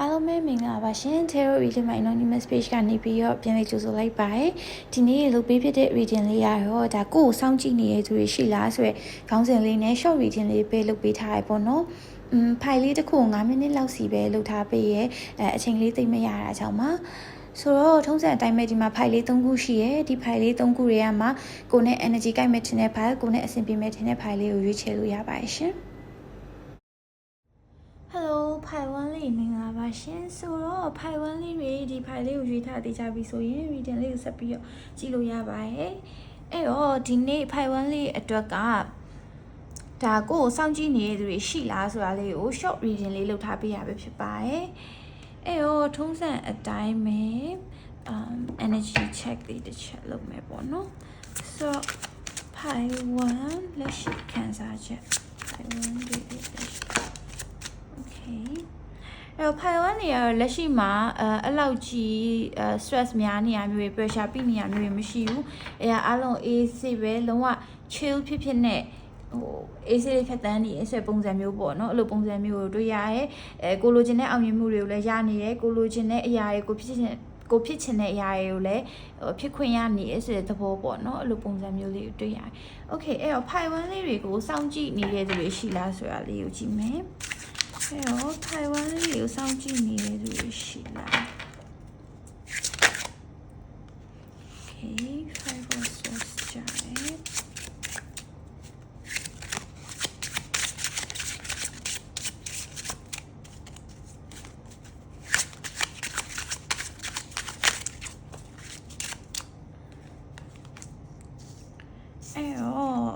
အားလုံးပဲမင်္ဂလာပါရှင် Tarot Reading My Anonymous Page ကနေပြီးတော့ပြန်လေးကြိုဆိုလိုက်ပါတယ်ဒီနေ့လုပ်ပေးဖြစ်တဲ့ reading လေးရတော့ဒါကိုယ်ကိုစောင့်ကြည့်နေတဲ့သူတွေရှိလားဆိုရယ်ခေါင်းစဉ်လေးနဲ့ short reading လေးပဲလုပ်ပေးထားရပေါ့နော်อืมဖိုင်လေးတစ်ခု9မိနစ်လောက်စီပဲလုပ်ထားပေးရဲအဲအချိန်လေးသိမ့်မရတာကြောင့်ပါဆိုတော့ထုံးစံအတိုင်းပဲဒီမှာဖိုင်လေး၃ခုရှိရယ်ဒီဖိုင်လေး၃ခုတွေကမှကိုနဲ့ energy ကိုက်မဲ့တင်တဲ့ဖိုင်ကိုနဲ့အဆင်ပြေမဲ့တင်တဲ့ဖိုင်လေးကိုရွေးချယ်လို့ရပါတယ်ရှင် Hello ဖိုင်ဝမ်လေးမင်္ဂလာပါရှင်ဆိုတော့ဖိုင်ဝမ်လေးတွေဒီဖိုင်လေးကိုရွေးထားသေးကြပြီဆိုရင် reading လေးကိုဆက်ပြီးတော့ကြည့်လို့ရပါတယ်အဲ့တော့ဒီနေ့ဖိုင်ဝမ်လေးအတွက်ကဒါကိုကိုစောင့်ကြည့်နေတဲ့သူတွေရှိလားဆိုတာလေးကို short reading လေးလုပ်ထားပေးရပဲဖြစ်ပါတယ်အဲ့တော့ထုံးစံအတိုင်းပဲ um energy check လေးတစ်ချက်လုပ်မယ်ပေါ့နော်ဆိုတော့ဖိုင်ဝမ်လက်ရှိခံစားချက်ဖိုင်ဝမ်လေးလက်ရှိ Okay အဲ့တော့ဖိုင်ဝမ်နေရတော့လက်ရှိမှာအဲအဲ့လောက်ကြီးအဲ stress များနေရမျိုးတွေ pressure ပြနေရမျိုးတွေမရှိဘူးအဲအားလုံး AC ပဲလုံးဝ chill ဖြစ်ဖြစ်နဲ့ဟို AC လေးဖြတ်တန်းနေအဆွဲပုံစံမျိုးပေါ့နော်အဲ့လိုပုံစံမျိုးကိုတွေ့ရရဲအဲကိုလိုချင်တဲ့အောင်မြင်မှုတွေကိုလည်းရနေတယ်ကိုလိုချင်တဲ့အရာတွေကိုဖြစ်ချင်ကိုဖြစ်ချင်တဲ့အရာတွေကိုလည်းဟိုဖြစ်ခွင့်ရနေရဆိုတဲ့သဘောပေါ့နော်အဲ့လိုပုံစံမျိုးလေးကိုတွေ့ရတယ်။ Okay အဲ့တော့ဖိုင်ဝမ်လေးတွေကိုစောင့်ကြည့်နေတဲ့သူတွေရှိလားဆိုတာလေးကိုကြည့်မယ်။ အဲ့တော့ထိုင်ဝမ်လေးကိုစောင့်ကြည့်နေတဲ့သူတွေရှိလား Okay five of swords ကြတယ်အဲ့တော့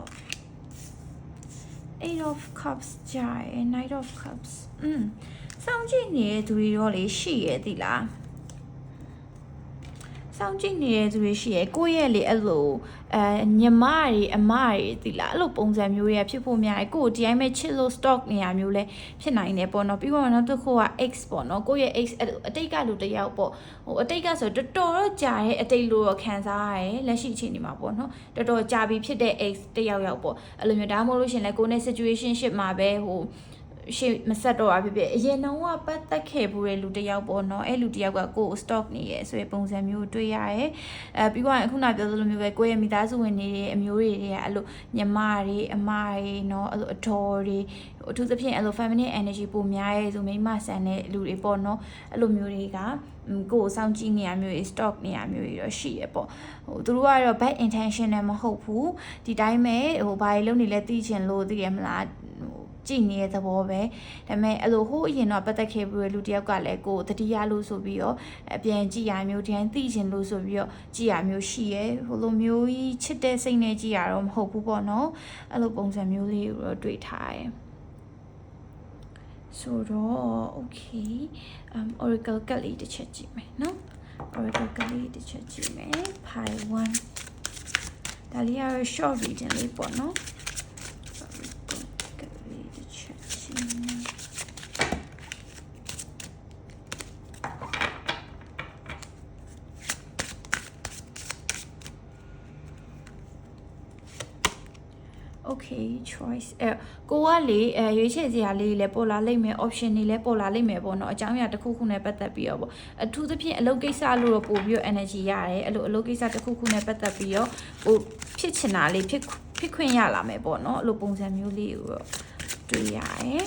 eight of cups ကြရယ် knight of cups อืมစောင့်ကြည့်နေတဲ့သူတွေတော့လေရှိရဲ့သီလား စောင့်ကြည့်နေတဲ့သူတွေရှိရဲ့ကိုယ့်ရဲ့လေအဲ့လိုအဲညီမတွေအမတွေသီလားအဲ့လိုပုံစံမျိုးတွေဖြစ်ဖို့များတယ်ကိုယ်ဒီတိုင်းပဲချစ်လို့ stock နေရမျိုးလဲဖြစ်နိုင်တယ်ပေါ့နော်ပြီးတော့နောက်တစ်ခုက x ပေါ့နော်ကိုယ့်ရဲ့ x အတိတ်ကလူတစ်ယောက်ပေါ့ဟိုအတိတ်ကဆိုတော်တော်တော့ကြာရဲ့အတိတ်လို့တော့ခံစားရတယ်လက်ရှိအချိန်ဒီမှာပေါ့နော်တော်တော်ကြာပြီဖြစ်တဲ့ x တစ်ယောက်ယောက်ပေါ့အဲ့လိုမျိုးဒါမှမဟုတ်လို့ရှင်လဲကိုယ်နဲ့ situation ship မှာပဲဟို ရှေ့မဆက်တော့ပါဖြစ်ဖြစ်အရင်တော့ကပတ်သက်ခဲ့ဘူးတဲ့လူတစ်ယောက်ပေါ့နော်အဲ့လူတစ်ယောက်ကကိုယ် stock နေရဲဆိုတဲ့ပုံစံမျိုးတွေ့ရရဲအဲပြီးတော့အခုနပြောသလိုမျိုးပဲကိုယ့်ရဲ့မိသားစုဝင်တွေအမျိုးတွေတွေကအဲ့လိုညီမတွေအမတွေနော်အဲ့လိုအတော်တွေအထူးသဖြင့်အဲ့လို feminine energy ပိုများရဲဆိုမိမဆန်တဲ့လူတွေပေါ့နော်အဲ့လိုမျိုးတွေကကိုယ်စောင့်ကြည့်နေရမျိုး stock နေရမျိုးတွေတော့ရှိရပေါ့ဟိုသူတို့ကတော့ bad intention နဲ့မဟုတ်ဘူးဒီတိုင်းပဲဟိုဘာတွေလုပ်နေလဲသိချင်လို့သိရမလားဟို ကြည်နေတဲ့သဘောပဲဒါပေမဲ့အဲ့လိုဟိုးအရင်တော့ပတ်သက်ခဲ့ပြီးလူတယောက်ကလည်းကိုတတိယလို့ဆိုပြီးတော့အပြန်ကြည်ရမျိုးဒီတိုင်းသိချင်လို့ဆိုပြီးတော့ကြည်ရမျိုးရှိရဲဟိုလိုမျိုးကြီးချစ်တဲ့စိတ်နဲ့ကြည်ရတော့မဟုတ်ဘူးပေါ့နော်အဲ့လိုပုံစံမျိုးလေးကိုတော့တွေ့ထားတယ်ဆိုတော့ okay um oracle ကလေးတစ်ချက်ကြည့်မယ်နော် oracle ကလေးတစ်ချက်ကြည့်မယ် pi 1ဒါလေးကတော့ short reading လေးပေါ့နော် okay choice အဲကိုကလေအဲရွေးချယ်စရာလေးလည်းပေါ်လာလိမ့်မယ် option တွေလည်းပေါ်လာလိမ့်မယ်ပေါ့နော်အကြောင်းအရာတစ်ခုခုနဲ့ပတ်သက်ပြီးတော့ပေါ့အထူးသဖြင့်အလုပ်ကိစ္စလို့တော့ပို့ပြီးတော့ energy ရတယ်အဲ့လိုအလုပ်ကိစ္စတစ်ခုခုနဲ့ပတ်သက်ပြီးတော့ပို့ဖြစ်ချင်တာလေးဖြစ်ဖြစ်ခွင့်ရလာမယ်ပေါ့နော်အဲ့လိုပုံစံမျိုးလေးကိုတော့တွေ့ရတယ်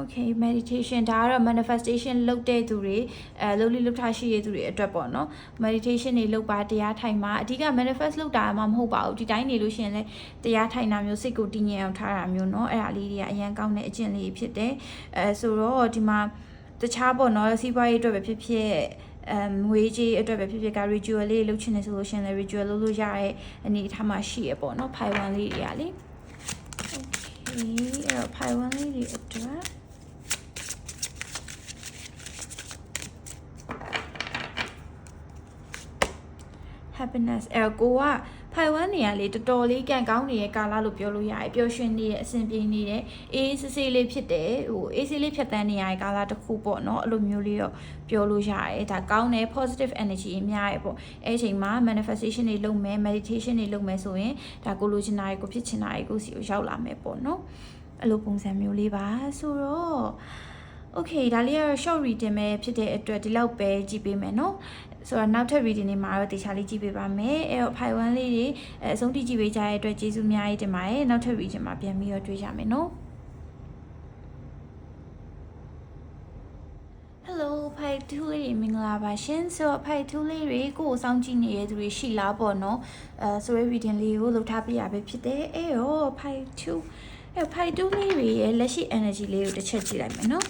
okay meditation ဒါကတော့ manifestation လုပ်တဲ့သူတွေအဲလုပ်လိလုပ်ထားရှိတဲ့သူတွေအတွက်ပေါ့နော် meditation တွေလုပ်ပါတရားထိုင်မှာအဓိက manifest လုပ်တာမှမဟုတ်ပါဘူးဒီတိုင်းနေလို့ရှိရင်လည်းတရားထိုင်တာမျိုးစိတ်ကိုတည်ငြိမ်အောင်ထားတာမျိုးเนาะအဲ့ဒါလေးတွေကအရန်ကောင်းတဲ့အကျင့်လေးဖြစ်တယ်အဲဆိုတော့ဒီမှာတခြားပေါ့နော်စီးပွားရေးအတွက်ပဲဖြစ်ဖြစ်အမ်ငွေကြေးအတွက်ပဲဖြစ်ဖြစ်က ritual လေးလုပ်ချင်နေဆိုလို့ရှင်လည်း ritual လုပ်လို့ရတဲ့အနေအထားမှာရှိရပေါ့နော်ဖိုင်ဝမ်လေးတွေကလေ okay အဲ့တော့ဖိုင်ဝမ်လေးတွေအတွက် happiness အဲကိုကဖိုင်ဝမ်နေရလေတော်တော်လေးကန်ကောင်းနေတဲ့ကာလလို့ပြောလို့ရတယ်ပျော်ရွှင်နေတဲ့အဆင်ပြေနေတဲ့အေးဆေးဆေးလေးဖြစ်တယ်ဟိုအေးဆေးလေးဖြတ်တန်းနေရတဲ့ကာလတစ်ခုပေါ့နော်အဲ့လိုမျိုးလေးတော့ပြောလို့ရတယ်ဒါကောင်းတဲ့ positive energy အများရဲ့ပေါ့အဲ့ချိန်မှာ manifestation တွေလုပ်မယ် meditation တွေလုပ်မယ်ဆိုရင်ဒါကိုလိုချင်တာတွေကိုဖြစ်ချင်တာတွေကိုစီကိုရောက်လာမယ်ပေါ့နော်အဲ့လိုပုံစံမျိုးလေးပါဆိုတော့ okay ဒါလေးကတော့ short reading ပဲဖြစ်တဲ့အတွက်ဒီလောက်ပဲကြည့်ပေးမယ်နော် ဆိုတော့နောက်ထပ် reading တွေမှာတော့တေချာလေးကြည့်ပေးပါမယ်အဲ့တော့ file 1လေးတွေအဲအဆုံးထိကြည့်ပေးကြတဲ့အတွက်ကျေးဇူးအများကြီးတင်ပါတယ်နောက်ထပ် reading မှာပြန်ပြီးတော့တွေ့ကြမယ်နော် Hello ဖိုက်2လေးတွေမင်္ဂလာပါရှင်ဆိုတော့ဖိုက်2လေးတွေကိုယ်စောင့်ကြည့်နေတဲ့သူတွေရှိလားပေါ့နော်အဲဆိုရဲ reading လေးကိုလုပ်ထားပြရပဲဖြစ်တယ်အဲ့တော့ဖိုက်2အဲ့ဖိုက်2လေးတွေရဲ့လက်ရှိ energy လေးကိုတစ်ချက်ကြည့်လိုက်မယ်နော်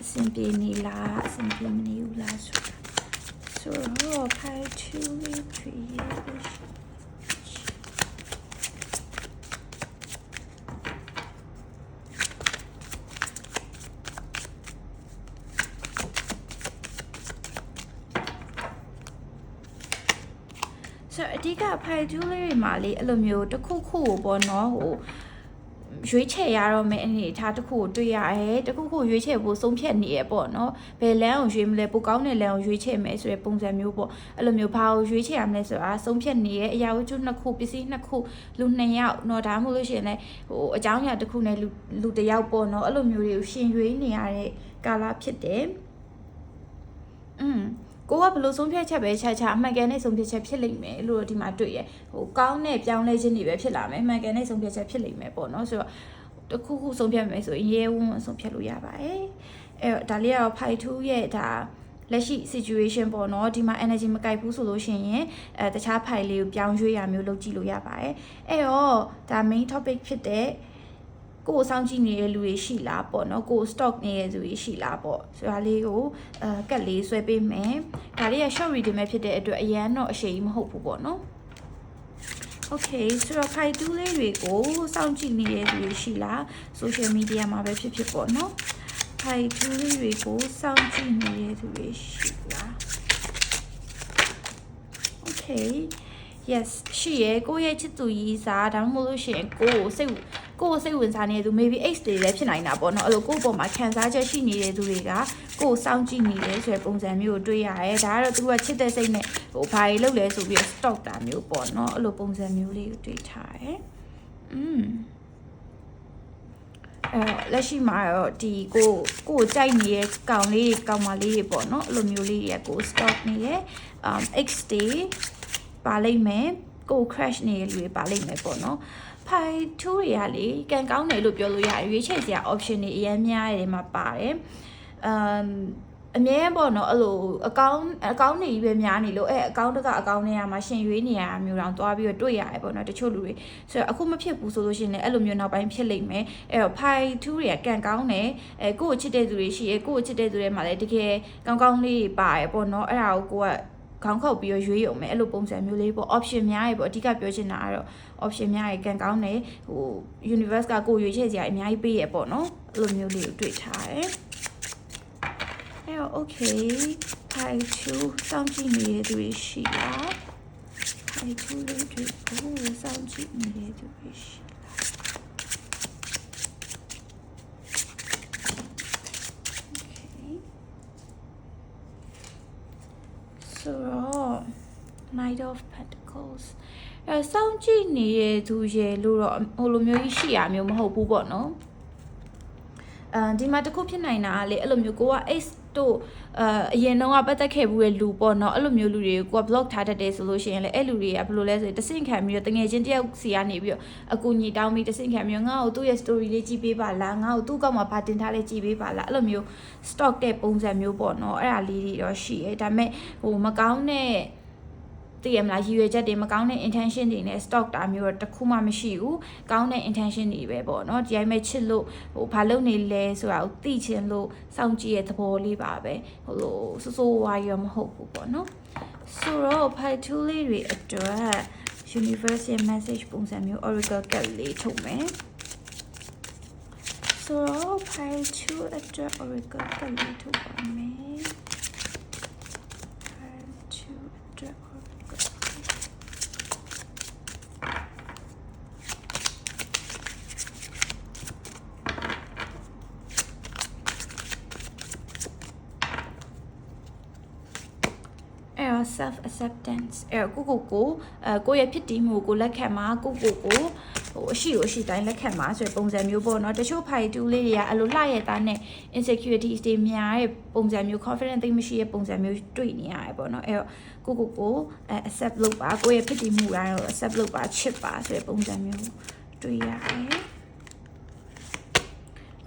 အဆင်ပြေနေလားအဆင်ပြေမနေဘူးလားဆိုတာ ဆိုတော့ဖိုက်2လေးတွေရဲ့လက်ရှိဆိုတော့အဓိကဖိုင်ဂျူးလေးတွေမှာလေအဲ့လိုမျိုးတစ်ခုခုကိုပေါ့နော်ဟို ရွေးချယ်ရတော့မယ့်အနေအထားတစ်ခုကိုတွေ့ရတယ်တစ်ခုခုရွေးချယ်ဖို့ဆုံးဖြတ်နေရပေါ့နော်ဘယ်လမ်းအောင်ရွေးမလဲပိုကောင်းတဲ့လမ်းအောင်ရွေးချယ်မယ်ဆိုတဲ့ပုံစံမျိုးပေါ့အဲ့လိုမျိုးဘာကိုရွေးချယ်ရမလဲဆိုတာဆုံးဖြတ်နေရအရာဝတ္ထုနှစ်ခုပစ္စည်းနှစ်ခုလူနှစ်ယောက်နော်ဒါမှမဟုတ်လို့ရှိရင်လည်းဟိုအကြောင်းအရာတစ်ခုနဲ့လူလူတစ်ယောက်ပေါ့နော်အဲ့လိုမျိုးတွေကိုရှင်ရွေးနေရတဲ့ကာလဖြစ်တယ်อืม ကိုကဘယ်လိုဆုံးဖြတ်ချက်ပဲချာချာအမှန်ကန်တဲ့ဆုံးဖြတ်ချက်ဖြစ်လိမ့်မယ်လို့ဒီမှာတွေ့ရဟိုကောင်းတဲ့ပြောင်းလဲခြင်းတွေပဲဖြစ်လာမယ်အမှန်ကန်တဲ့ဆုံးဖြတ်ချက်ဖြစ်လိမ့်မယ်ပေါ့နော်ဆိုတော့တစ်ခုခုဆုံးဖြတ်မယ်ဆိုရင်ရဲဝံ့ဝံ့ဆုံးဖြတ်လို့ရပါတယ်အဲ့တော့ဒါလေးကတော့ဖိုက်2ရဲ့ဒါလက်ရှိ situation ပေါ့နော်ဒီမှာ energy မကိုက်ဘူးဆိုလို့ရှိရင်အဲတခြား file လေးကိုပြောင်းရွှေ့ရမျိုးလုပ်ကြည့်လို့ရပါတယ်အဲ့တော့ဒါ main topic ဖြစ်တဲ့ ကိုယ်စောင့်ကြည့်နေတဲ့လူတွေရှိလားပေါ့နော်ကိုယ် stock နေတဲ့လူတွေရှိလားပေါ့ဆိုတာလေးကိုအဲကတ်လေးဆွဲပေးမယ်ဒါလေးက short reading ပဲဖြစ်တဲ့အတွက်အရန်တော့အရှိန်မဟုတ်ဘူးပေါ့နော် Okay ဆိုတော့ file 2လေးတွေကိုစောင့်ကြည့်နေတဲ့လူတွေရှိလား social media မှာပဲဖြစ်ဖြစ်ပေါ့နော် file 2လေးတွေကိုစောင့်ကြည့်နေတဲ့လူတွေရှိလား Okay yes ရှိရယ်ကိုယ့်ရဲ့ချစ်သူကြီးစားဒါမှမဟုတ်လို့ရှိရင်ကိုယ့်ကိုစိတ် ကိုယ့်ကိုစိတ်ဝင်စားနေတဲ့သူ maybe X တွေလည်းဖြစ်နိုင်တာပေါ့နော်အဲ့လိုကိုယ့်အပေါ်မှာခံစားချက်ရှိနေတဲ့သူတွေကကိုယ်စောင့်ကြည့်နေတယ်ဆိုတဲ့ပုံစံမျိုးကိုတွေ့ရတယ်ဒါကတော့သူကချစ်တဲ့စိတ်နဲ့ဟိုဘာတွေလုပ်လဲဆိုပြီးတော့ stock တာမျိုးပေါ့နော်အဲ့လိုပုံစံမျိုးလေးကိုတွေ့ထားတယ်อืมအဲလက်ရှိမှာတော့ဒီကိုကိုကြိုက်နေတဲ့ကောင်လေးတွေကောင်မလေးတွေပေါ့နော်အဲ့လိုမျိုးလေးတွေကကို stock နေတယ် um X တွေပါလိမ့်မယ်ကို crash နေတဲ့လူတွေပါလိမ့်မယ်ပေါ့နော် ဖိုင်2တွေကလေကန်ကောင်းတယ်လို့ပြောလို့ရတယ်ရွေးချယ်စရာ option တွေအများများတယ်မှာပါတယ် um အမြဲပေါ့နော်အဲ့လိုအကောင့်အကောင့်တွေကြီးပဲများနေလို့အဲအကောင့်တကအကောင့်တွေမှာရှင်ရွေးနေရတာမျိုးတောင်တွားပြီးတော့တွေ့ရတယ်ပေါ့နော်တချို့လူတွေဆိုတော့အခုမဖြစ်ဘူးဆိုလို့ရှိရင်လည်းအဲ့လိုမျိုးနောက်ပိုင်းဖြစ်လိမ့်မယ်အဲ့တော့ pi 2တွေကကန်ကောင်းတယ်အဲကိုယ့်ကိုချစ်တဲ့သူတွေရှိရဲကိုယ့်ကိုချစ်တဲ့သူတွေမှာလည်းတကယ်ကောင်းကောင်းလေးပါရပေါ့နော်အဲ့ဒါကိုကိုက ခေါင်းခောက်ပြီးတော့ရွေးရုံပဲအဲ့လိုပုံစံမျိုးလေးပေါ့ option များရေပေါ့အဓိကပြောချင်တာကတော့ option များရေကန်ကောင်းတယ်ဟို universe ကကိုရွေးချယ်စရာအများကြီးပေးရပေါ့နော်အဲ့လိုမျိုးလေးကိုတွေ့ထားတယ်အဲ့တော့ okay pi 2စောင့်ကြည့်နေတဲ့သူတွေရှိလား pi 2လေးတွေကိုစောင့်ကြည့်နေတဲ့သူတွေရှိလား okay ဆိုတော့ Knight of Pentacles အဲစောင့်ကြည့်နေတဲ့သူရဲ့လို့တော့ဟိုလိုမျိုးကြီးရှိရမျိုးမဟုတ်ဘူးပေါ့နော်အဲဒီမှာတစ်ခုဖြစ်နိုင်တာကလေအဲ့လိုမျိုးကိုက X တို့အဲအရင်တော့ကပတ်သက်ခဲ့ဘူးတဲ့လူပေါ့နော်အဲ့လိုမျိုးလူတွေကိုကိုက block ထားတတ်တယ်ဆိုလို့ရှိရင်လေအဲ့လူတွေကဘယ်လိုလဲဆိုရင်တဆင့်ခံပြီးတော့တငယ်ချင်းတယောက်စီကနေပြီးတော့အကူညီတောင်းပြီးတဆင့်ခံပြီးတော့ငါ့ကိုသူ့ရဲ့ story လေးကြည့်ပေးပါလားငါ့ကိုသူ့ကောက်မှာဗာတင်ထားလေးကြည့်ပေးပါလားအဲ့လိုမျိုး stock တဲ့ပုံစံမျိုးပေါ့နော်အဲ့ဒါလေးတွေတော့ရှိရဲဒါပေမဲ့ဟိုမကောင်းတဲ့ တည်ရမလားရည်ရွယ်ချက်တွေမကောင်းတဲ့ intention တွေနဲ့ stock တာမျိုးတော့တစ်ခုမှမရှိဘူးကောင်းတဲ့ intention တွေပဲပေါ့နော်ဒီအိမ်မဲ့ချစ်လို့ဟိုဘာလုပ်နေလဲဆိုတာကိုသိချင်လို့စောင့်ကြည့်ရတဲ့သဘောလေးပါပဲဟိုလိုစိုးစိုးဝါးရမဟုတ်ဘူးပေါ့နော်ဆိုတော့ part 2လေးတွေအတွက် universe ရဲ့ message ပုံစံမျိုး oracle card လေးထုတ်မယ်ဆိုတော့ part 2အတွက် oracle card လေးထုတ်ပါမယ် part 2အတွက် oracle အဲ့တော့ self acceptance အဲ့တော့ကိုကိုကိုအဲကိုယ့်ရဲ့ဖြစ်တည်မှုကိုလက်ခံမှာကိုကိုကိုဟိုအရှိကိုအရှိတိုင်းလက်ခံမှာဆိုတဲ့ပုံစံမျိုးပေါ့နော်တချို့ဖိုင်တူလေးတွေကအဲ့လိုလှရဲ့သားနဲ့ insecurities တွေများရဲ့ပုံစံမျိုး confident သိမရှိရဲ့ပုံစံမျိုးတွေ့နေရတယ်ပေါ့နော်အဲ့တော့ကိုကိုကိုအဲ accept လုပ်ပါကိုယ့်ရဲ့ဖြစ်တည်မှုတိုင်းကို accept လုပ်ပါချစ်ပါဆိုတဲ့ပုံစံမျိုးတွေ့ရတယ်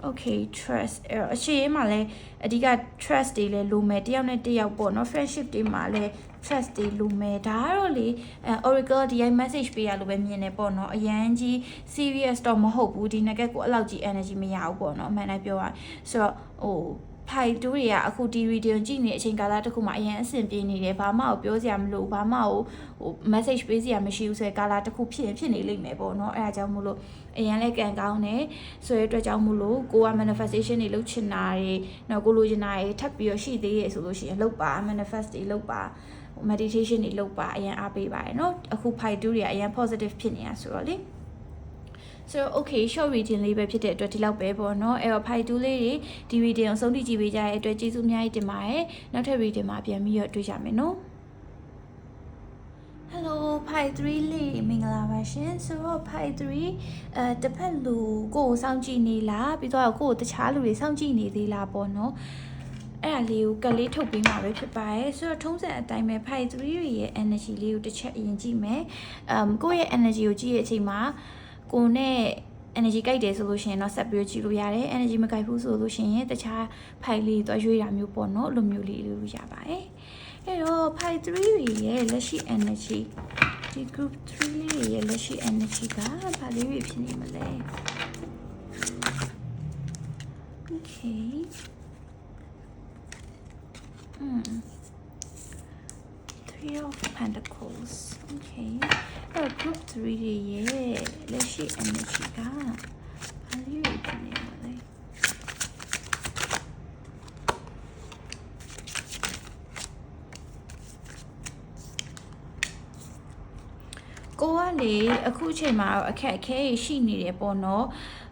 okay trust အဲ့တော့အရှိရေးမှာလည်းအဓိက trust တွေလည်းလိုမယ်တယောက်နဲ့တယောက်ပေါ့နော် friendship တွေမှာလည်း trust တွေလိုမယ်ဒါကတော့လေအဲ oracle ဒီ message ပေးရလို့ပဲမြင်နေပေါ့နော်အရန်ကြီး serious တော့မဟုတ်ဘူးဒီ nugget ကိုအဲ့လောက်ကြီး energy မရဘူးပေါ့နော်အမှန်တိုင်းပြောရဆိုတော့ဟိုဖိုင်တူတွေကအခုဒီ video ကြည့်နေအချိန်ကာလတစ်ခုမှာအရင်အဆင်ပြေနေတယ်ဘာမှကိုပြောစရာမလိုဘာမှကိုဟို message ပေးစရာမရှိဘူးဆိုတဲ့ကာလတစ်ခုဖြစ်ရင်ဖြစ်နေလိမ့်မယ်ပေါ့နော်အဲအကြောင်းမို့လို့အရင်လည်းကံကောင်းတယ်ဆိုတဲ့အတွက်ကြောင့်မို့လို့ကိုက manifestation တွေလုပ်ချင်တာတွေနော်ကိုလိုချင်တာတွေထပ်ပြီးတော့ရှိသေးရဲ့ဆိုလို့ရှိရင်လုပ်ပါ manifest တွေလုပ်ပါ meditation တွေလုပ်ပါအရင်အားပေးပါတယ်เนาะအခု fight 2တွေကအရင် positive ဖြစ်နေတာဆိုတော့လေဆိုတော့ okay short reading လေးပဲဖြစ်တဲ့အတွက်ဒီလောက်ပဲပေါ့เนาะအဲ့တော့ fight 2လေးတွေဒီ reading ကိုဆုံးဖြတ်ကြည့်ပေးကြတဲ့အတွက်ကျေးဇူးအများကြီးတင်ပါတယ်နောက်ထပ် reading မှာပြန်ပြီးတော့တွေ့ကြမယ်เนาะ Hello Pi 3လေးမင်္ဂလာပါရှင်ဆိုတော့ Pi 3အဲတစ်ဖက်လူကိုကိုစောင့်ကြည့်နေလားပြီးတော့ကိုကိုတခြားလူတွေစောင့်ကြည့်နေသေးလားပေါ့နော် အဲ့ဒါလေးကိုကလေးထုတ်ပေးမှာပဲဖြစ်ပါတယ်ဆိုတော့ထုံးစံအတိုင်းပဲ Pi 3ရဲ့ energy လေးကိုတစ်ချက်အရင်ကြည့်မယ်အမ်ကိုယ့်ရဲ့ energy ကိုကြည့်ရဲ့အချိန်မှာကိုနဲ့ energy ကြိုက်တယ်ဆိုလို့ရှိရင်တော့ဆက်ပြီးကြည့်လို့ရတယ် energy မကြိုက်ဘူးဆိုလို့ရှိရင်တခြား file လေးတော့ရွေးတာမျိုးပေါ့နော်အဲ့လိုမျိုးလေးလို့ရပါတယ်အဲ့တော့ file 3ရဲ့လက်ရှိ energy ဒီ group 3လေးရဲ့လက်ရှိ energy ကဘာလေးတွေဖြစ်နေမလဲ okay อืม Three of Pentacles okay အဲ့တော့ group 3တွေရဲ့လက်ရှိ energy ကဘာလေးတွေဖြစ်နေမလဲကိုကလေအခုအချိန်မှာတော့အခက်အခဲရှိနေတယ်ပေါ့နော်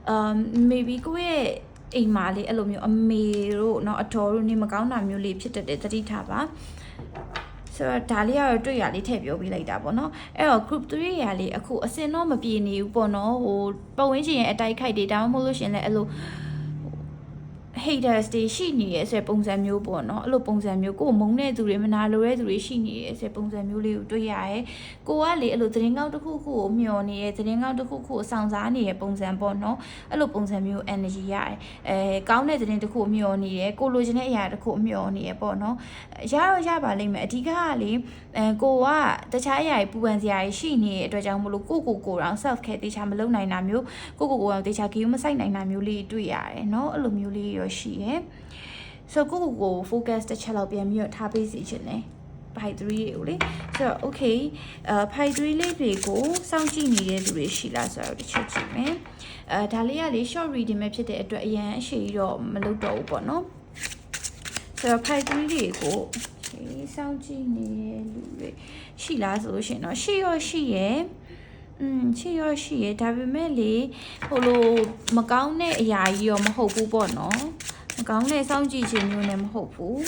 အမ် maybe ကိုယ့်ရဲ့ အိမ်မှာလေအဲ့လိုမျိုးအမေတို့เนาะအတော်တို့နေမကောင်းတာမျိုးလေးဖြစ်တတ်တယ်သတိထားပါဆိုတော့ဒါလေးကတော့တွေ့ရလေးထည့်ပြောပြလိုက်တာပေါ့နော်အဲ့တော့ group 3ရာလေးအခုအစင်တော့မပြေနေဘူးပေါ့နော်ဟိုပတ်ဝန်းကျင်ရဲ့အတိုက်ခိုက်တွေဒါမှမဟုတ်လို့ရှရင်လည်းအဲ့လို haters တွေရှိနေရဲဆိုတဲ့ပုံစံမျိုးပေါ့နော်အဲ့လိုပုံစံမျိုးကိုမုံတဲ့သူတွေမနာလိုတဲ့သူတွေရှိနေရဲဆိုတဲ့ပုံစံမျိုးလေးကိုတွေ့ရရဲကိုကလေအဲ့လိုသတင်းကောက်တစ်ခုခုကိုမျှော်နေရဲသတင်းကောက်တစ်ခုခုကိုစောင့်စားနေရဲပုံစံပေါ့နော်အဲ့လိုပုံစံမျိုး energy ရရဲအဲကောင်းတဲ့သတင်းတစ်ခုကိုမျှော်နေရဲကိုလိုချင်တဲ့အရာတစ်ခုကိုမျှော်နေရဲပေါ့နော်ရတော့ရပါလိမ့်မယ်အဓိကကလေအဲကိုကတခြားအရာတွေပူပန်စရာတွေရှိနေတဲ့အတွက်ကြောင့်မလို့ကိုကိုကိုတော့ self care တေချာမလုပ်နိုင်တာမျိုးကိုကိုကိုတော့တေချာ game မဆိုင်နိုင်တာမျိုးလေးတွေ့ရတယ်နော်အဲ့လိုမျိုးလေးရောရှိရယ်ဆိုကိုကိုကို focus တစ်ချက်လောက်ပြန်ပြီးတော့ထားပေးစီခြင်းနဲ့ pi 3တွေကိုလေဆိုတော့ okay အဲ pi 3လေးတွေကိုစောင့်ကြည့်နေတဲ့သူတွေရှိလားဆိုတော့တစ်ချက်ကြည့်မယ်အဲဒါလေးကလေ short reading ပဲဖြစ်တဲ့အတွက်အရန်အရှိကြီးတော့မလုပ်တော့ဘူးပေါ့နော်ဆိုတော့ pi 3တွေကို okay စောင့်ကြည့်နေတဲ့လူတွေရှိလားဆိုလို့ရှိရင်တော့ရှိရောရှိရယ် อืมရှိရောရှိရယ်ဒါပေမဲ့လေဟိုလိုမကောင်းတဲ့အရာကြီးရောမဟုတ်ဘူးပေါ့နော်မကောင်းတဲ့စောင့်ကြည့်ခြင်းမျိုးနဲ့မဟုတ်ဘူး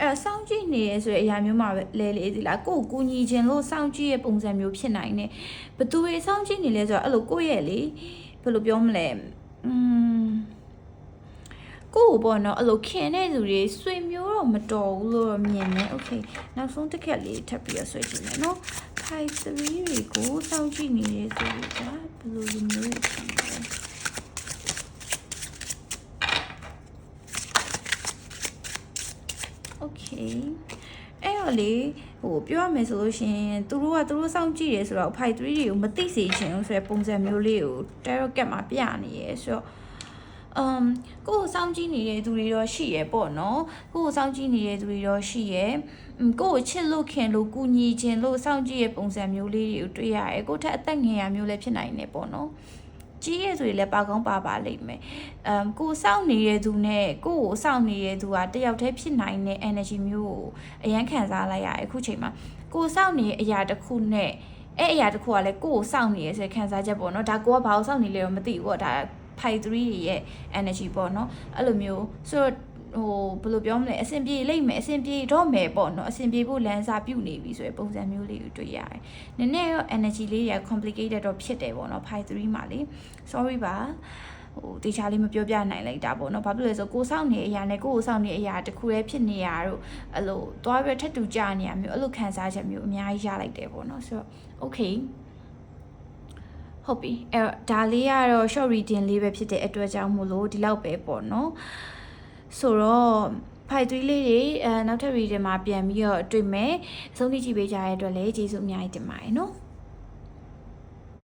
အဲစောင့်ကြည့်နေရဆိုတဲ့အရာမျိုးမှာပဲလဲလေဒီလားကိုကိုကူညီခြင်းလို့စောင့်ကြည့်ရဲ့ပုံစံမျိုးဖြစ်နိုင်တယ်ဘသူတွေစောင့်ကြည့်နေလဲဆိုတော့အဲ့လိုကိုယ့်ရဲ့လေဘယ်လိုပြောမလဲอืม ကိုကိုပေါ့နော်အဲ့လိုခင်တဲ့သူတွေဆွေမျိုးတော့မတော်ဘူးလို့တော့မြင်တယ်โอเคနောက်ဆုံးတစ်ခက်လေးထပ်ပြီးတော့ဆွဲကြည့်မယ်နော်ဖိုင်3တွေကိုစောင့်ကြည့်နေတဲ့သူတွေကဘယ်လိုလူမျိုးတွေဖြစ်နေလဲ okay အဲ့တော့လေဟိုပြောရမယ်ဆိုလို့ရှင်သူတို့ကသူတို့စောင့်ကြည့်တယ်ဆိုတော့ fight 3တွေကိုမသိစေချင်ဘူးဆိုတဲ့ပုံစံမျိုးလေးကို tarot cat မှာပြနေရဲဆိုတော့ um ကိုယ်ကိုစောင့်ကြည့်နေတဲ့သူတွေတော့ရှိရဲပေါ့နော်ကိုယ်ကိုစောင့်ကြည့်နေတဲ့သူတွေတော့ရှိရဲอืมကိုယ်ကိုချစ်လို့ခင်လို့ကူညီခြင်းလို့စောင့်ကြည့်ရဲ့ပုံစံမျိုးလေးတွေကိုတွေ့ရတယ်ကိုယ်ထက်အသက်ငယ်ရမျိုးလည်းဖြစ်နိုင်တယ်ပေါ့နော်ကြီးရဲ့ဆိုရင်လည်းပါကောင်းပါပါလိမ့်မယ်။ um ကိုစောင့်နေတဲ့သူနဲ့ကိုကိုစောင့်နေတဲ့သူကတယောက်တည်းဖြစ်နိုင်တဲ့ energy မျိုးကိုအရန်ခံစားလိုက်ရတယ်အခုချိန်မှာကိုစောင့်နေတဲ့အရာတစ်ခုနဲ့အဲ့အရာတစ်ခုကလည်းကိုကိုစောင့်နေရဆိုခံစားချက်ပေါ့နော်။ဒါကိုကဘာလို့စောင့်နေလဲတော့မသိဘူးပေါ့ဒါ pi 3 ရဲ့ energy ပေါ့နော်။အဲ့လိုမျိုးဆိုတော့ဟိုဘယ်လိုပြောမလဲအဆင်ပြေလိမ့်မယ်အဆင်ပြေတော့မယ်ပေါ့နော်အဆင်ပြေဖို့လမ်းစာပြုတ်နေပြီဆိုရယ်ပုံစံမျိုးလေးကိုတွေ့ရတယ်နည်းနည်းတော့ energy လေးတွေက complicated တော့ဖြစ်တယ်ပေါ့နော်5 3မှာလေ sorry ပါဟိုတေချာလေးမပြောပြနိုင်လိုက်တာပေါ့နော်ဘာဖြစ်လဲဆိုကိုစောင့်နေအရာနဲ့ကိုကိုစောင့်နေအရာတစ်ခုတည်းဖြစ်နေရတော့အဲ့လိုသွားပြီးထပ်တူကြနေရမျိုးအဲ့လိုခံစားချက်မျိုးအများကြီးရလိုက်တယ်ပေါ့နော်ဆိုတော့ okay ဟုတ်ပြီအဲ့တော့ဒါလေးကတော့ short reading လေးပဲဖြစ်တဲ့အတွက်ကြောင့်မို့လို့ဒီလောက်ပဲပေါ့နော်ဆိုတော့ဖိုက်သွေးလေးတွေအဲနောက်ထပ် reading မှာပြန်ပြီးတော့တွေ့မယ်အဆုံးထိကြည့်ပေးကြတဲ့အတွက်လည်းကျေးဇူးအများကြီးတင်ပါတယ်နော်